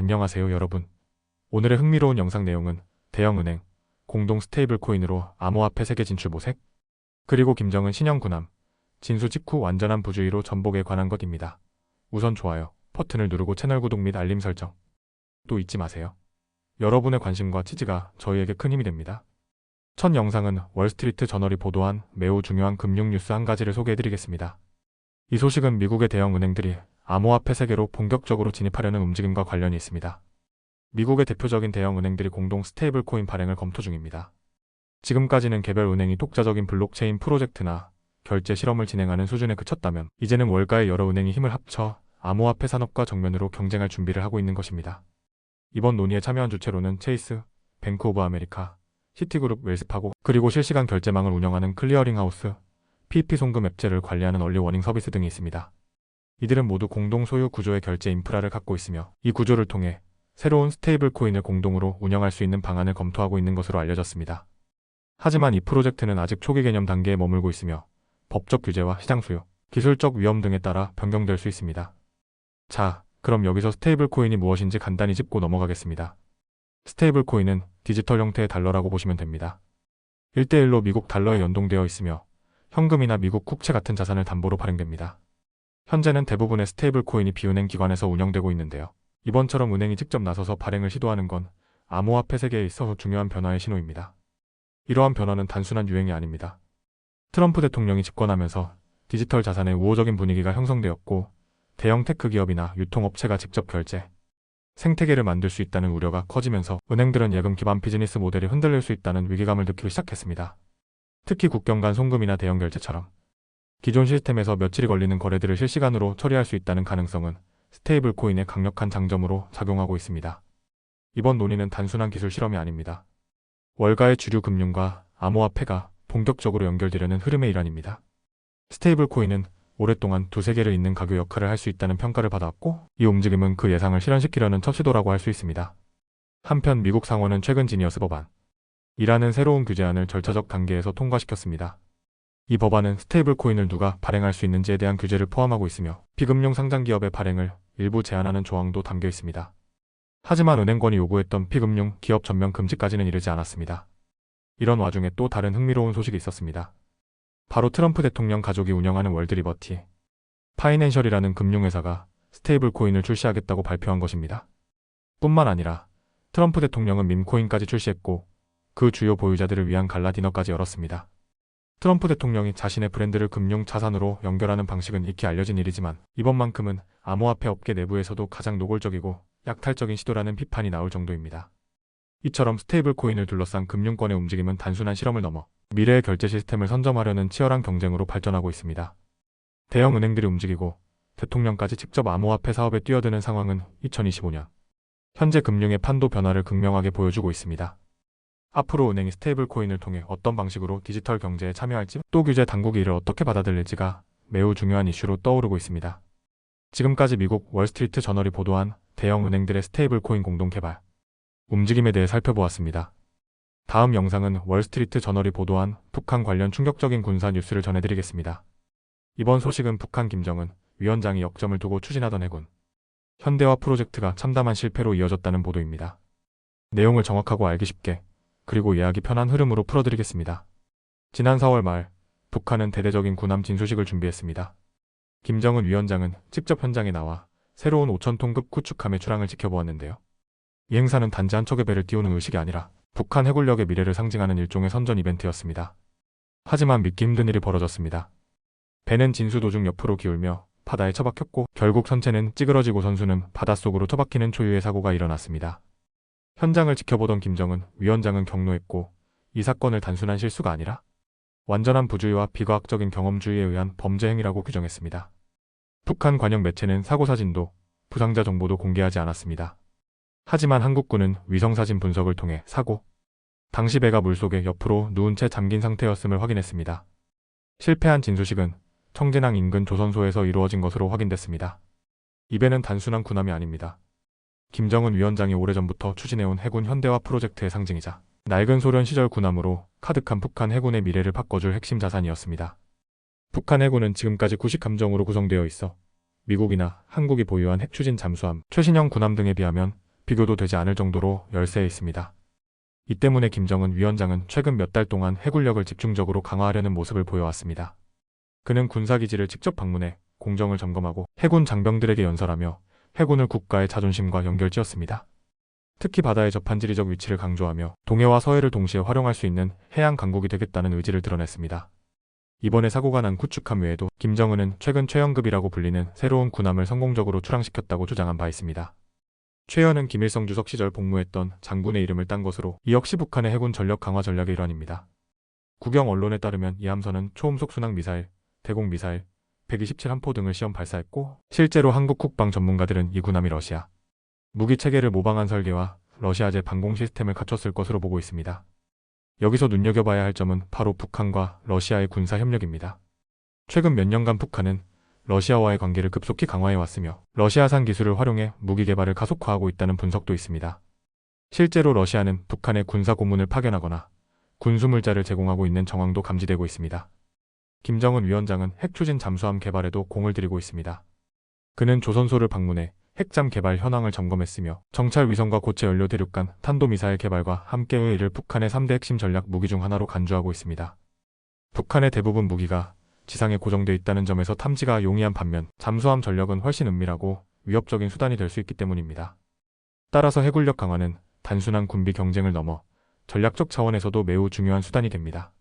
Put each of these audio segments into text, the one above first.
안녕하세요 여러분. 오늘의 흥미로운 영상 내용은 대형은행, 공동 스테이블 코인으로 암호화폐 세계 진출 모색, 그리고 김정은 신형 군함, 진수 직후 완전한 부주의로 전복에 관한 것입니다. 우선 좋아요, 버튼을 누르고 채널 구독 및 알림 설정. 또 잊지 마세요. 여러분의 관심과 지지가 저희에게 큰 힘이 됩니다. 첫 영상은 월스트리트 저널이 보도한 매우 중요한 금융 뉴스 한 가지를 소개해드리겠습니다. 이 소식은 미국의 대형 은행들이 암호화폐 세계로 본격적으로 진입하려는 움직임과 관련이 있습니다. 미국의 대표적인 대형 은행들이 공동 스테이블 코인 발행을 검토 중입니다. 지금까지는 개별 은행이 독자적인 블록체인 프로젝트나 결제 실험을 진행하는 수준에 그쳤다면 이제는 월가의 여러 은행이 힘을 합쳐 암호화폐 산업과 정면으로 경쟁할 준비를 하고 있는 것입니다. 이번 논의에 참여한 주체로는 체이스, 뱅크 오브 아메리카, 시티그룹 웰스파고 그리고 실시간 결제망을 운영하는 클리어링하우스, PP 송금 앱제를 관리하는 얼리 워닝 서비스 등이 있습니다. 이들은 모두 공동 소유 구조의 결제 인프라를 갖고 있으며 이 구조를 통해 새로운 스테이블 코인을 공동으로 운영할 수 있는 방안을 검토하고 있는 것으로 알려졌습니다. 하지만 이 프로젝트는 아직 초기 개념 단계에 머물고 있으며 법적 규제와 시장 수요, 기술적 위험 등에 따라 변경될 수 있습니다. 자, 그럼 여기서 스테이블 코인이 무엇인지 간단히 짚고 넘어가겠습니다. 스테이블 코인은 디지털 형태의 달러라고 보시면 됩니다. 1대1로 미국 달러에 연동되어 있으며 현금이나 미국 국채 같은 자산을 담보로 발행됩니다. 현재는 대부분의 스테이블 코인이 비은행 기관에서 운영되고 있는데요. 이번처럼 은행이 직접 나서서 발행을 시도하는 건 암호화폐 세계에 있어서 중요한 변화의 신호입니다. 이러한 변화는 단순한 유행이 아닙니다. 트럼프 대통령이 집권하면서 디지털 자산의 우호적인 분위기가 형성되었고 대형 테크 기업이나 유통업체가 직접 결제, 생태계를 만들 수 있다는 우려가 커지면서 은행들은 예금 기반 비즈니스 모델이 흔들릴 수 있다는 위기감을 느끼기 시작했습니다. 특히 국경 간 송금이나 대형 결제처럼 기존 시스템에서 며칠이 걸리는 거래들을 실시간으로 처리할 수 있다는 가능성은 스테이블 코인의 강력한 장점으로 작용하고 있습니다. 이번 논의는 단순한 기술 실험이 아닙니다. 월가의 주류 금융과 암호화폐가 본격적으로 연결되려는 흐름의 일환입니다. 스테이블 코인은 오랫동안 두세 개를 잇는 가교 역할을 할 수 있다는 평가를 받았고 이 움직임은 그 예상을 실현시키려는 첫 시도라고 할 수 있습니다. 한편 미국 상원은 최근 지니어스 법안 이라는 새로운 규제안을 절차적 단계에서 통과시켰습니다. 이 법안은 스테이블 코인을 누가 발행할 수 있는지에 대한 규제를 포함하고 있으며 비금융 상장 기업의 발행을 일부 제한하는 조항도 담겨 있습니다. 하지만 은행권이 요구했던 피금융 기업 전면 금지까지는 이르지 않았습니다. 이런 와중에 또 다른 흥미로운 소식이 있었습니다. 바로 트럼프 대통령 가족이 운영하는 월드리버티 파이낸셜이라는 금융회사가 스테이블 코인을 출시하겠다고 발표한 것입니다. 뿐만 아니라 트럼프 대통령은 밈코인까지 출시했고 그 주요 보유자들을 위한 갈라 디너까지 열었습니다. 트럼프 대통령이 자신의 브랜드를 금융 자산으로 연결하는 방식은 익히 알려진 일이지만 이번만큼은 암호화폐 업계 내부에서도 가장 노골적이고 약탈적인 시도라는 비판이 나올 정도입니다. 이처럼 스테이블 코인을 둘러싼 금융권의 움직임은 단순한 실험을 넘어 미래의 결제 시스템을 선점하려는 치열한 경쟁으로 발전하고 있습니다. 대형 은행들이 움직이고 대통령까지 직접 암호화폐 사업에 뛰어드는 상황은 2025년 현재 금융의 판도 변화를 극명하게 보여주고 있습니다. 앞으로 은행이 스테이블 코인을 통해 어떤 방식으로 디지털 경제에 참여할지 또 규제 당국이 이를 어떻게 받아들일지가 매우 중요한 이슈로 떠오르고 있습니다. 지금까지 미국 월스트리트 저널이 보도한 대형 은행들의 스테이블 코인 공동 개발 움직임에 대해 살펴보았습니다. 다음 영상은 월스트리트 저널이 보도한 북한 관련 충격적인 군사 뉴스를 전해드리겠습니다. 이번 소식은 북한 김정은 위원장이 역점을 두고 추진하던 해군 현대화 프로젝트가 참담한 실패로 이어졌다는 보도입니다. 내용을 정확하고 알기 쉽게 그리고 이해하기 편한 흐름으로 풀어드리겠습니다. 지난 4월 말 북한은 대대적인 군함 진수식을 준비했습니다. 김정은 위원장은 직접 현장에 나와 새로운 5천톤급 구축함의 출항을 지켜보았는데요. 이 행사는 단지 한 척의 배를 띄우는 의식이 아니라 북한 해군력의 미래를 상징하는 일종의 선전 이벤트였습니다. 하지만 믿기 힘든 일이 벌어졌습니다. 배는 진수 도중 옆으로 기울며 바다에 처박혔고 결국 선체는 찌그러지고 선수는 바닷속으로 처박히는 초유의 사고가 일어났습니다. 현장을 지켜보던 김정은 위원장은 경로했고 이 사건을 단순한 실수가 아니라 완전한 부주의와 비과학적인 경험주의에 의한 범죄 행위라고 규정했습니다. 북한 관영 매체는 사고 사진도 부상자 정보도 공개하지 않았습니다. 하지만 한국군은 위성사진 분석을 통해 사고, 당시 배가 물속에 옆으로 누운 채 잠긴 상태였음을 확인했습니다. 실패한 진수식은 청진항 인근 조선소에서 이루어진 것으로 확인됐습니다. 이 배는 단순한 군함이 아닙니다. 김정은 위원장이 오래전부터 추진해온 해군 현대화 프로젝트의 상징이자 낡은 소련 시절 군함으로 카득한 북한 해군의 미래를 바꿔줄 핵심 자산이었습니다. 북한 해군은 지금까지 구식 함정으로 구성되어 있어 미국이나 한국이 보유한 핵추진 잠수함, 최신형 군함 등에 비하면 비교도 되지 않을 정도로 열세해 있습니다. 이 때문에 김정은 위원장은 최근 몇 달 동안 해군력을 집중적으로 강화하려는 모습을 보여왔습니다. 그는 군사기지를 직접 방문해 공정을 점검하고 해군 장병들에게 연설하며 해군을 국가의 자존심과 연결지었습니다. 특히 바다의 접한 지리적 위치를 강조하며 동해와 서해를 동시에 활용할 수 있는 해양 강국이 되겠다는 의지를 드러냈습니다. 이번에 사고가 난 구축함 외에도 김정은은 최근 최연급이라고 불리는 새로운 군함을 성공적으로 출항시켰다고 주장한 바 있습니다. 최연은 김일성 주석 시절 복무했던 장군의 이름을 딴 것으로 이 역시 북한의 해군 전력 강화 전략의 일환입니다. 국영 언론에 따르면 이 함선은 초음속 순항 미사일, 대공 미사일, 127 함포 등을 시험 발사했고 실제로 한국 국방 전문가들은 이 군함이 러시아 무기 체계를 모방한 설계와 러시아제 방공 시스템을 갖췄을 것으로 보고 있습니다. 여기서 눈여겨봐야 할 점은 바로 북한과 러시아의 군사 협력입니다. 최근 몇 년간 북한은 러시아와의 관계를 급속히 강화해 왔으며 러시아산 기술을 활용해 무기 개발을 가속화하고 있다는 분석도 있습니다. 실제로 러시아는 북한의 군사 고문을 파견하거나 군수물자를 제공하고 있는 정황도 감지되고 있습니다. 김정은 위원장은 핵 추진 잠수함 개발에도 공을 들이고 있습니다. 그는 조선소를 방문해 핵잠 개발 현황을 점검했으며 정찰 위성과 고체 연료 대륙간 탄도미사일 개발과 함께의 이를 북한의 3대 핵심 전략 무기 중 하나로 간주하고 있습니다. 북한의 대부분 무기가 지상에 고정돼 있다는 점에서 탐지가 용이한 반면 잠수함 전력은 훨씬 은밀하고 위협적인 수단이 될 수 있기 때문입니다. 따라서 해군력 강화는 단순한 군비 경쟁을 넘어 전략적 차원에서도 매우 중요한 수단이 됩니다.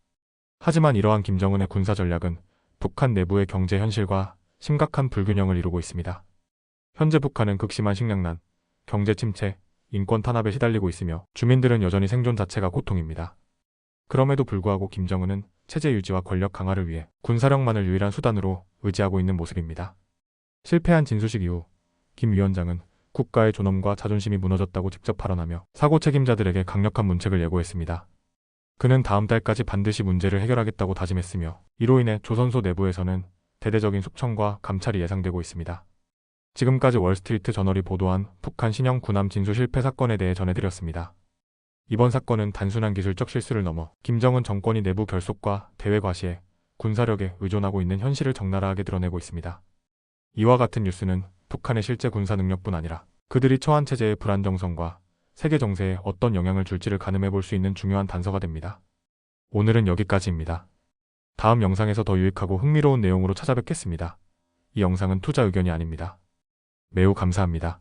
하지만 이러한 김정은의 군사 전략은 북한 내부의 경제 현실과 심각한 불균형을 이루고 있습니다. 현재 북한은 극심한 식량난, 경제 침체, 인권 탄압에 시달리고 있으며 주민들은 여전히 생존 자체가 고통입니다. 그럼에도 불구하고 김정은은 체제 유지와 권력 강화를 위해 군사력만을 유일한 수단으로 의지하고 있는 모습입니다. 실패한 진수식 이후 김 위원장은 국가의 존엄과 자존심이 무너졌다고 직접 발언하며 사고 책임자들에게 강력한 문책을 예고했습니다. 그는 다음 달까지 반드시 문제를 해결하겠다고 다짐했으며 이로 인해 조선소 내부에서는 대대적인 숙청과 감찰이 예상되고 있습니다. 지금까지 월스트리트 저널이 보도한 북한 신형 군함 진수 실패 사건에 대해 전해드렸습니다. 이번 사건은 단순한 기술적 실수를 넘어 김정은 정권이 내부 결속과 대외 과시에 군사력에 의존하고 있는 현실을 적나라하게 드러내고 있습니다. 이와 같은 뉴스는 북한의 실제 군사 능력뿐 아니라 그들이 처한 체제의 불안정성과 세계 정세에 어떤 영향을 줄지를 가늠해 볼 수 있는 중요한 단서가 됩니다. 오늘은 여기까지입니다. 다음 영상에서 더 유익하고 흥미로운 내용으로 찾아뵙겠습니다. 이 영상은 투자 의견이 아닙니다. 매우 감사합니다.